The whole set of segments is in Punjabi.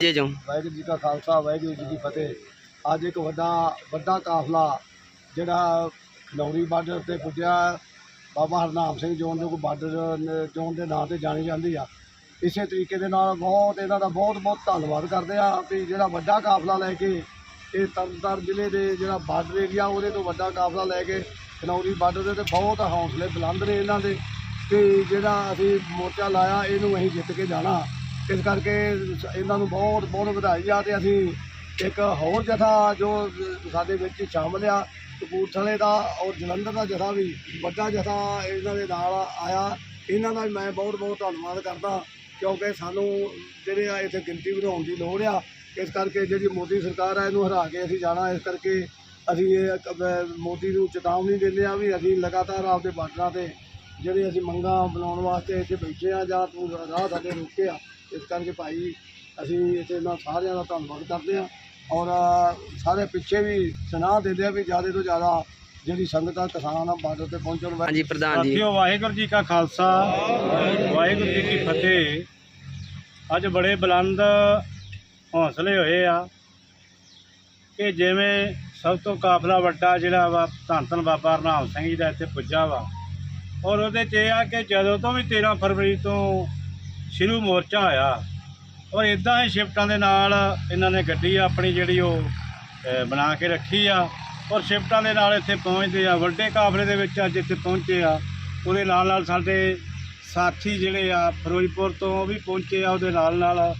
ਜੇ ਜੋ ਵਾਹਿਗੁਰੂ ਜੀ ਕਾ ਖਾਲਸਾ, ਵਾਹਿਗੁਰੂ ਜੀ ਕੀ ਫਤਿਹ। ਅੱਜ ਇੱਕ ਵੱਡਾ ਵੱਡਾ ਕਾਫਲਾ ਜਿਹੜਾ ਖਲੌਰੀ ਬਾਰਡਰ ਤੇ ਪੁੱਜਿਆ ਬਾਬਾ ਹਰਨਾਮ ਸਿੰਘ ਜੋਨ ਜੋ ਕੋ ਬਾਰਡਰ ਨ- ਜੋਨ ਦੇ ਨਾਂ ਤੇ ਜਾਣੀ ਜਾਂਦੀ ਆ। ਇਸੇ ਤਰੀਕੇ ਦੇ ਨਾਲ ਬਹੁਤ, ਇਹਨਾਂ ਦਾ ਬਹੁਤ ਬਹੁਤ ਧੰਨਵਾਦ ਕਰਦੇ ਆ ਵੀ ਜਿਹੜਾ ਵੱਡਾ ਕਾਫਲਾ ਲੈ ਕੇ ਇਹ ਤਰਨਤਾਰਨ ਜ਼ਿਲ੍ਹੇ ਦੇ ਜਿਹੜਾ ਬਾਰਡਰ ਏਰੀਆ ਉਹਦੇ ਤੋਂ ਵੱਡਾ ਕਾਫਲਾ ਲੈ ਕੇ ਖਨੌਰੀ ਬਾਰਡਰ ਦੇ ਤੇ ਬਹੁਤ ਹੌਸਲੇ ਬੁਲੰਦ ਨੇ ਇਹਨਾਂ ਦੇ। ਤੇ ਜਿਹੜਾ ਅਸੀਂ ਮੋਰਚਾ ਲਾਇਆ, ਇਹਨੂੰ ਅਸੀਂ ਜਿੱਤ ਕੇ ਜਾਣਾ। ਇਸ ਕਰਕੇ ਇਹਨਾਂ ਨੂੰ ਬਹੁਤ ਬਹੁਤ ਵਧਾਈ ਆ ਤੇ ਅਸੀਂ ਇੱਕ ਹੋਰ ਜਥਾ ਜੋ ਸਾਡੇ ਵਿੱਚ ਸ਼ਾਮਲ ਆ, ਕਪੂਰਥਲੇ ਦਾ ਔਰ ਜਲੰਧਰ ਦਾ ਜਥਾ ਵੀ ਵੱਡਾ ਜਥਾ ਇਹਨਾਂ ਦੇ ਨਾਲ ਆਇਆ। ਇਹਨਾਂ ਦਾ ਮੈਂ ਬਹੁਤ ਬਹੁਤ ਧੰਨਵਾਦ ਕਰਦਾ ਕਿਉਂਕਿ ਸਾਨੂੰ ਜਿਹੜੇ ਆ ਇੱਥੇ ਗਿਣਤੀ ਵਧਾਉਣ ਦੀ ਲੋੜ ਆ। ਇਸ ਕਰਕੇ ਜਿਹੜੀ ਮੋਦੀ ਸਰਕਾਰ ਆ, ਇਹਨੂੰ ਹਰਾ ਕੇ ਅਸੀਂ ਜਾਣਾ। ਇਸ ਕਰਕੇ ਅਸੀਂ ਇਹ ਮੋਦੀ ਨੂੰ ਚੇਤਾਵਨੀ ਦਿੰਦੇ ਆ ਵੀ ਅਸੀਂ ਲਗਾਤਾਰ ਆਪਦੇ ਬਾਰਡਰਾਂ ਤੇ ਜਿਹੜੇ ਅਸੀਂ ਮੰਗਾਂ ਬਣਾਉਣ ਵਾਸਤੇ ਇੱਥੇ ਬੈਠੇ ਆ ਜਾਂ ਤੂੰ ਰਾਹ ਸਾਡੇ ਰੁਕੇ ਆ ਇਸ ਕਰਕੇ ਭਾਈ ਅਸੀਂ ਇੱਥੇ ਇਹਨਾਂ ਸਾਰਿਆਂ ਦਾ ਧੰਨਵਾਦ ਕਰਦੇ ਆ ਔਰ ਸਾਰੇ ਪਿੱਛੇ ਵੀ ਸੁਨਾਹ ਦਿੰਦੇ ਆ ਵੀ ਜ਼ਿਆਦਾ ਤੋਂ ਜ਼ਿਆਦਾ ਜਿਹੜੀ ਸੰਗਤ ਆ ਕਿਸਾਨ ਆ ਬਾਰਡਰ ਤੇ ਪਹੁੰਚਣ ਵਾਲੀ ਹਾਂਜੀ ਪ੍ਰਧਾਨ ਜੀ। ਸਾਥੀਓ ਵਾਹਿਗੁਰੂ ਜੀ ਕਾ ਖਾਲਸਾ ਵਾਹਿਗੁਰੂ ਜੀ ਕੀ ਫਤਿਹ। ਅੱਜ ਬੜੇ ਬੁਲੰਦ ਹੌਸਲੇ ਹੋਏ ਆ ਕਿ ਜਿਵੇਂ ਸਭ ਤੋਂ ਕਾਫਲਾ ਵੱਡਾ ਜਿਹੜਾ ਵਾ ਧੰਨ ਧੰਨ ਬਾਬਾ ਹਰਨਾਮ ਸਿੰਘ ਜੀ ਦਾ ਇੱਥੇ ਪੁੱਜਾ ਵਾ। ਔਰ ਉਹਦੇ 'ਚ ਇਹ ਆ ਕਿ ਜਦੋਂ ਤੋਂ ਵੀ 13 ਫਰਵਰੀ ਤੋਂ ਸ਼ੁਰੂ ਮੋਰਚਾ ਹੋਇਆ ਔਰ ਇਦਾਂ ਹੀ ਸ਼ਿਫਟਾਂ ਦੇ ਨਾਲ ਇਹਨਾਂ ਨੇ ਗੱਡੀ ਆਪਣੀ ਜਿਹੜੀ ਉਹ ਬਣਾ ਕੇ ਰੱਖੀ ਆ। ਔਰ ਸ਼ਿਫਟਾਂ ਦੇ ਨਾਲ ਇੱਥੇ ਪਹੁੰਚਦੇ ਆ। ਵੱਡੇ ਕਾਫਲੇ ਦੇ ਵਿੱਚ ਅੱਜ ਇੱਥੇ ਪਹੁੰਚੇ ਆ। ਉਹਦੇ ਨਾਲ ਨਾਲ ਸਾਡੇ ਸਾਥੀ ਜਿਹੜੇ ਆ ਫਿਰੋਜ਼ਪੁਰ ਤੋਂ ਉਹ ਵੀ ਪਹੁੰਚੇ ਆ। ਉਹਦੇ ਨਾਲ ਨਾਲ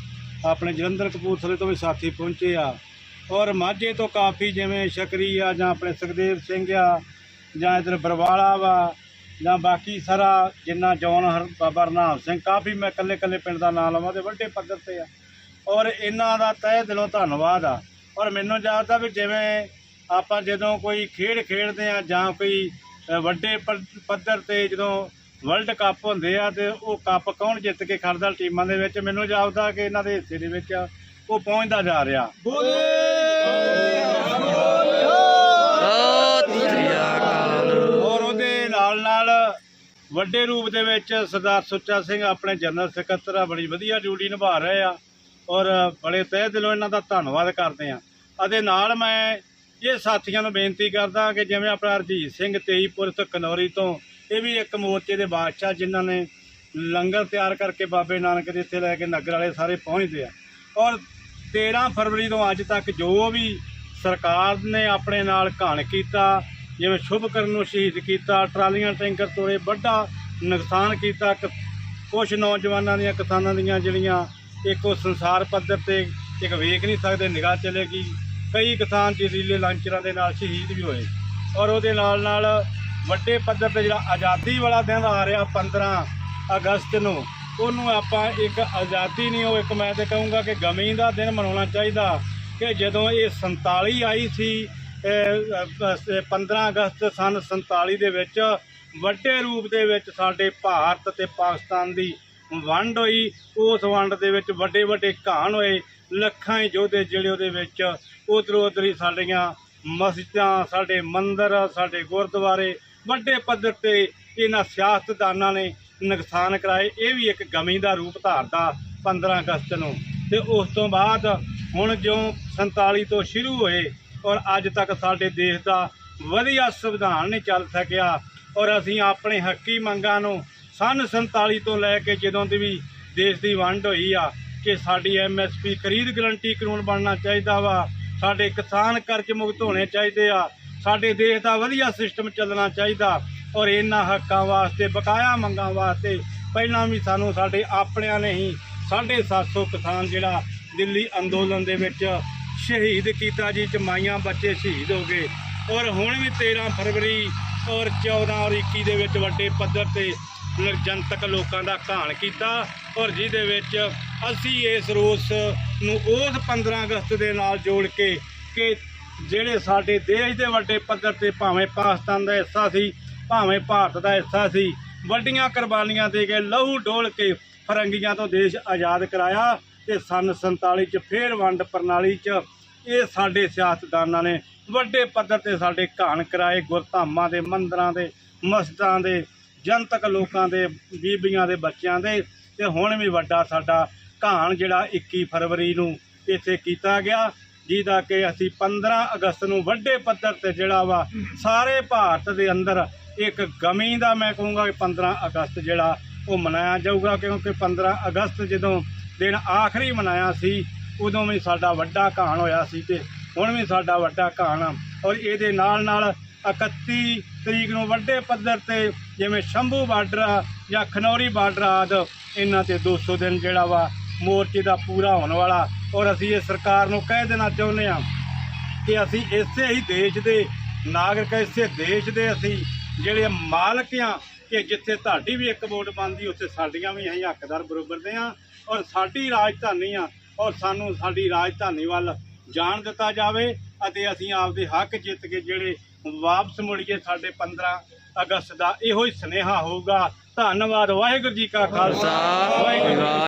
ਆਪਣੇ ਜਲੰਧਰ ਕਪੂਰਥਲੇ ਤੋਂ ਵੀ ਸਾਥੀ ਪਹੁੰਚੇ ਆ। ਔਰ ਮਾਝੇ ਤੋਂ ਕਾਫੀ ਜਿਵੇਂ ਸ਼ਕਰੀ ਆ ਜਾਂ ਆਪਣੇ ਸੁਖਦੇਵ ਸਿੰਘ ਆ ਜਾਂ ਇਧਰ ਬਰਵਾਲਾ ਵਾ ਜਾਂ ਬਾਕੀ ਸਾਰਾ ਜਿੰਨਾ ਜੌਨ ਹਰ ਬਾਬਾ ਹਰਨਾਮ ਸਿੰਘ, ਕਾਫੀ ਮੈਂ ਇਕੱਲੇ ਇਕੱਲੇ ਪਿੰਡ ਦਾ ਨਾਮ ਲਵਾਂ ਤੇ ਵੱਡੇ ਪੱਧਰ ਤੇ ਆ। ਔਰ ਇਹਨਾਂ ਦਾ ਤਹਿ ਦਿਲੋਂ ਧੰਨਵਾਦ ਆ। ਔਰ ਮੈਨੂੰ ਜਾਪਦਾ ਵੀ ਜਿਵੇਂ ਆਪਾਂ ਜਦੋਂ ਕੋਈ ਖੇਡ ਖੇਡਦੇ ਆ ਜਾਂ ਕੋਈ ਵੱਡੇ ਪ- ਪੱਧਰ ਤੇ ਜਦੋਂ ਵਰਲਡ ਕੱਪ ਹੁੰਦੇ ਆ ਤੇ ਉਹ ਕੱਪ ਕੌਣ ਜਿੱਤ ਕੇ ਖੜਦਾ ਟੀਮਾਂ ਦੇ ਵਿੱਚ, ਮੈਨੂੰ ਜਾਪਦਾ ਕਿ ਇਹਨਾਂ ਦੇ ਹਿੱਸੇ ਦੇ ਵਿੱਚ ਉਹ ਪਹੁੰਚਦਾ ਜਾ ਰਿਹਾ। ਸਤਿ ਵੱਡੇ ਰੂਪ ਦੇ ਵਿੱਚ ਸਰਦਾਰ ਸੁੱਚਾ ਸਿੰਘ ਆਪਣੇ ਜਨਰਲ ਸਕੱਤਰ ਆ, ਬੜੀ ਵਧੀਆ ਡਿਊਟੀ ਨਿਭਾ ਰਹੇ ਆ ਔਰ ਬੜੇ ਤਹਿ ਦਿਲੋਂ ਇਹਨਾਂ ਦਾ ਧੰਨਵਾਦ ਕਰਦੇ ਆ। ਅਤੇ ਨਾਲ ਮੈਂ ਇਹ ਸਾਥੀਆਂ ਨੂੰ ਬੇਨਤੀ ਕਰਦਾ ਕਿ ਜਿਵੇਂ ਆਪਣਾ ਹਰਜੀਤ ਸਿੰਘ ਤੇਈਪੁਰ ਤੋਂ ਕਨੌਰੀ ਤੋਂ, ਇਹ ਵੀ ਇੱਕ ਮੋਰਚੇ ਦੇ ਬਾਦਸ਼ਾਹ ਜਿਨ੍ਹਾਂ ਨੇ ਲੰਗਰ ਤਿਆਰ ਕਰਕੇ ਬਾਬੇ ਨਾਨਕ ਦੇ ਇੱਥੇ ਲੈ ਕੇ ਨਗਰ ਵਾਲੇ ਸਾਰੇ ਪਹੁੰਚਦੇ ਆ। ਔਰ 13 ਫਰਵਰੀ ਤੋਂ ਅੱਜ ਤੱਕ ਜੋ ਵੀ ਸਰਕਾਰ ਨੇ ਆਪਣੇ ਨਾਲ ਘਾਣ ਕੀਤਾ ਜਿਵੇਂ ਸ਼ੁਭ ਕਰਨ ਨੂੰ ਸ਼ਹੀਦ ਕੀਤਾ, ਟਰਾਲੀਆਂ, ਟੈਂਕਰ ਤੋੜੇ, ਵੱਡਾ ਨੁਕਸਾਨ ਕੀਤਾ ਕ- ਕੁਛ ਨੌਜਵਾਨਾਂ ਦੀਆਂ, ਕਿਸਾਨਾਂ ਦੀਆਂ ਜਿਹੜੀਆਂ ਇੱਕ ਉਹ ਸੰਸਾਰ ਪੱਧਰ ਤੇ ਇੱਕ ਵੇਖ ਨਹੀਂ ਸਕਦੇ, ਨਿਗਾਹ ਚਲੇਗੀ ਕਈ ਕਿਸਾਨ ਜ਼ਹਿਰੀਲੇ ਲਾਂਚਰਾਂ ਦੇ ਨਾਲ ਸ਼ਹੀਦ ਵੀ ਹੋਏ ਔਰ ਉਹਦੇ ਨਾਲ ਨਾਲ ਵੱਡੇ ਪੱਧਰ ਤੇ ਜਿਹੜਾ ਆਜ਼ਾਦੀ ਵਾਲਾ ਦਿਨ ਆ ਰਿਹਾ 15 ਅਗਸਤ ਨੂੰ, ਉਹਨੂੰ ਆਪਾਂ ਇੱਕ ਆਜ਼ਾਦੀ ਨਹੀਂ, ਉਹ ਇੱਕ ਮੈਂ ਤੇ ਕਹੂੰਗਾ ਕਿ ਗਮੀ ਦਾ ਦਿਨ ਮਨਾਉਣਾ ਚਾਹੀਦਾ ਕਿ ਜਦੋਂ ਇਹ 47 ਆਈ ਸੀ 15 ਅਗਸਤ ਸਨ 47 ਦੇ ਵਿੱਚ ਵੱਡੇ ਰੂਪ ਦੇ ਵਿੱਚ ਸਾਡੇ ਭਾਰਤ ਤੇ ਪਾਕਿਸਤਾਨ ਦੀ ਵੰਡ ਹੋਈ। ਉਸ ਵੰਡ ਦੇ ਵਿੱਚ ਵੱਡੇ ਵੱਡੇ ਘਾਣ ਹੋਏ। ਲੱਖਾਂ ਹੀ ਯੋਧੇ ਜਿਹੜੇ ਉਹਦੇ ਵਿੱਚ ਉਧਰੋਂ ਉਧਰ ਸਾਡੀਆਂ ਮਸਜਿਦਾਂ, ਸਾਡੇ ਮੰਦਰ, ਸਾਡੇ ਗੁਰਦੁਆਰੇ, ਵੱਡੇ ਪੱਧਰ ਤੇ ਇਹਨਾਂ ਸਿਆਸਤਦਾਨਾਂ ਨੇ ਨੁਕਸਾਨ ਕਰਾਏ। ਇਹ ਵੀ ਇੱਕ ਗਮੀ ਦਾ ਰੂਪ ਧਾਰਦਾ 15 ਅਗਸਤ ਨੂੰ। ਤੇ ਉਸ ਤੋਂ ਬਾਅਦ ਹੁਣ ਜੋ 47 ਤੋਂ ਸ਼ੁਰੂ ਹੋਏ ਔਰ ਅੱਜ ਤੱਕ ਸਾਡੇ ਦੇਸ਼ ਦਾ ਵਧੀਆ ਸੰਵਿਧਾਨ ਨਹੀਂ ਚੱਲ ਸਕਿਆ। ਔਰ ਅਸੀਂ ਆਪਣੇ ਹੱਕੀ ਮੰਗਾਂ ਨੂੰ ਸਨ 47 ਤੋਂ ਲੈ ਕੇ ਜਦੋਂ ਦੀ ਵੀ ਦੇਸ਼ ਦੀ ਵੰਡ ਹੋਈ ਆ, ਕਿ ਸਾਡੀ ਐਮਐਸਪੀ ਖਰੀਦ ਗਰੰਟੀ ਕਾਨੂੰਨ ਬਣਨਾ ਚਾਹੀਦਾ ਵਾ, ਸਾਡੇ ਕਿਸਾਨ ਕਰਜ਼ ਮੁਕਤ ਹੋਣੇ ਚਾਹੀਦੇ ਆ, ਸਾਡੇ ਦੇਸ਼ ਦਾ ਵਧੀਆ ਸਿਸਟਮ ਚੱਲਣਾ ਚਾਹੀਦਾ। ਔਰ ਇਹਨਾਂ ਹੱਕਾਂ ਵਾਸਤੇ, ਬਕਾਇਆ ਮੰਗਾਂ ਵਾਸਤੇ ਪਹਿਲਾਂ ਵੀ ਸਾਨੂੰ ਸਾਡੇ ਆਪਣਿਆਂ ਨੇ ਹੀ 750 ਕਿਸਾਨ ਜਿਹੜਾ ਦਿੱਲੀ ਅੰਦੋਲਨ ਦੇ ਵਿੱਚ ਸ਼ਹੀਦ ਕੀਤਾ ਜੀ ਚ ਮਾਈਆਂ ਬੱਚੇ ਸ਼ਹੀਦ ਹੋ ਗਏ। ਔਰ ਹੁਣ ਵੀ 13 ਫਰਵਰੀ ਔਰ 14 ਔਰ 21 ਦੇ ਵਿੱਚ ਵੱਡੇ ਪੱਧਰ ਤੇ ਲ- ਜਨਤਕ ਲੋਕਾਂ ਦਾ ਘਾਣ ਕੀਤਾ ਔਰ ਜਿਹਦੇ ਵਿੱਚ ਅਸੀਂ ਇਸ ਰੋਸ ਨੂੰ ਉਸ 15 ਅਗਸਤ ਦੇ ਨਾਲ ਜੋੜ ਕੇ ਕਿ ਜਿਹੜੇ ਸਾਡੇ ਦੇਸ਼ ਦੇ ਵੱਡੇ ਪੱਧਰ ਤੇ ਭਾਵੇਂ ਪਾਕਿਸਤਾਨ ਦਾ ਹਿੱਸਾ ਸੀ, ਭਾਵੇਂ ਭਾਰਤ ਦਾ ਹਿੱਸਾ ਸੀ, ਵੱਡੀਆਂ ਕੁਰਬਾਨੀਆਂ ਦੇ ਕੇ ਲਹੂ ਡੋਲ ਕੇ ਫਰੰਗੀਆਂ ਤੋਂ ਦੇਸ਼ ਆਜ਼ਾਦ ਕਰਾਇਆ। ਤੇ ਸਨ 47 ਚ ਫੇਰ ਵੰਡ ਪ੍ਰਣਾਲੀ ਚ ਇਹ ਸਾਡੇ ਸਿਆਸਤਦਾਨਾਂ ਨੇ ਵੱਡੇ ਪੱਧਰ ਤੇ ਸਾਡੇ ਘਾਣ ਕਰਾਏ ਗੁਰਧਾਮਾਂ ਦੇ, ਮੰਦਰਾਂ ਦੇ, ਮਸਜਿਦਾਂ ਦੇ, ਜਨਤਕ ਲੋਕਾਂ ਦੇ, ਬੀਬੀਆਂ ਦੇ, ਬੱਚਿਆਂ ਦੇ ਤੇ ਹੁਣ ਵੀ ਵੱਡਾ ਸਾਡਾ ਘਾਣ ਜਿਹੜਾ 21 ਫਰਵਰੀ ਨੂੰ ਇੱਥੇ ਕੀਤਾ ਗਿਆ, ਜਿਹਦਾ ਕਿ ਅਸੀਂ 15 ਅਗਸਤ ਨੂੰ ਵੱਡੇ ਪੱਧਰ ਤੇ ਜਿਹੜਾ ਵਾ ਸਾਰੇ ਭਾਰਤ ਦੇ ਅੰਦਰ ਇੱਕ ਗਮੀ ਦਾ ਮੈਂ ਕਹੂੰਗਾ ਕਿ 15 ਅਗਸਤ ਜਿਹੜਾ ਉਹ ਮਨਾਇਆ ਜਾਊਗਾ, ਕਿਉਂਕਿ 15 ਅਗਸਤ ਜਦੋਂ ਦਿਨ ਆਖਰੀ ਮਨਾਇਆ ਸੀ, ਉਦੋਂ ਵੀ ਸਾਡਾ ਵੱਡਾ ਘਾਣ ਹੋਇਆ ਸੀ ਤੇ ਹੁਣ ਵੀ ਸਾਡਾ ਵੱਡਾ ਘਾਣ ਆ। ਔਰ ਇਹਦੇ ਨਾਲ ਨਾਲ 31 ਤਰੀਕ ਨੂੰ ਵੱਡੇ ਪੱਧਰ ਤੇ ਜਿਵੇਂ ਸ਼ੰਭੂ ਬਾਰਡਰ ਆ ਜਾਂ ਖਨੌਰੀ ਬਾਰਡਰ ਆਦ, ਇਹਨਾਂ ਤੇ 200 ਦਿਨ ਜਿਹੜਾ ਵਾ ਮੋਰਚੇ ਦਾ ਪੂਰਾ ਹੋਣ ਵਾਲਾ। ਔਰ ਅਸੀਂ ਇਹ ਸਰਕਾਰ ਨੂੰ ਕਹਿ ਦੇਣਾ ਚਾਹੁੰਦੇ ਹਾਂ ਕਿ ਅਸੀਂ ਇਸੇ ਹੀ ਦੇਸ਼ ਦੇ ਨਾਗਰਿਕ, ਇਸੇ ਦੇਸ਼ ਦੇ ਅਸੀਂ ਜਿਹੜੇ ਮਾਲਕ ਆ ਕਿ ਜਿੱਥੇ ਤੁਹਾਡੀ ਵੀ ਇੱਕ ਵੋਟ ਬਣਦੀ, ਉੱਥੇ ਸਾਡੀਆਂ ਵੀ ਅਸੀਂ ਹੱਕਦਾਰ ਬਰੋਬਰ ਦੇ ਆ ਔਰ ਸਾਡੀ ਰਾਜਧਾਨੀ ਆ ਔਰ ਸਾਨੂੰ ਸਾਡੀ ਰਾਜਧਾਨੀ ਵੱਲ ਜਾਣ ਦਿੱਤਾ ਜਾਵੇ ਅਤੇ ਅਸੀਂ ਆਪਦੇ ਹੱਕ ਜਿੱਤ ਕੇ ਜਿਹੜੇ ਵਾਪਸ ਮੁੜੀਏ ਸਾਡੇ 15 ਅਗਸਤ ਦਾ, ਇਹੋ ਹੀ ਸੁਨੇਹਾ ਹੋਊਗਾ। ਧੰਨਵਾਦ, ਵਾਹਿਗੁਰੂ ਜੀ ਕਾ ਖਾਲਸਾ। ਵਾਹਿਗੁਰੂ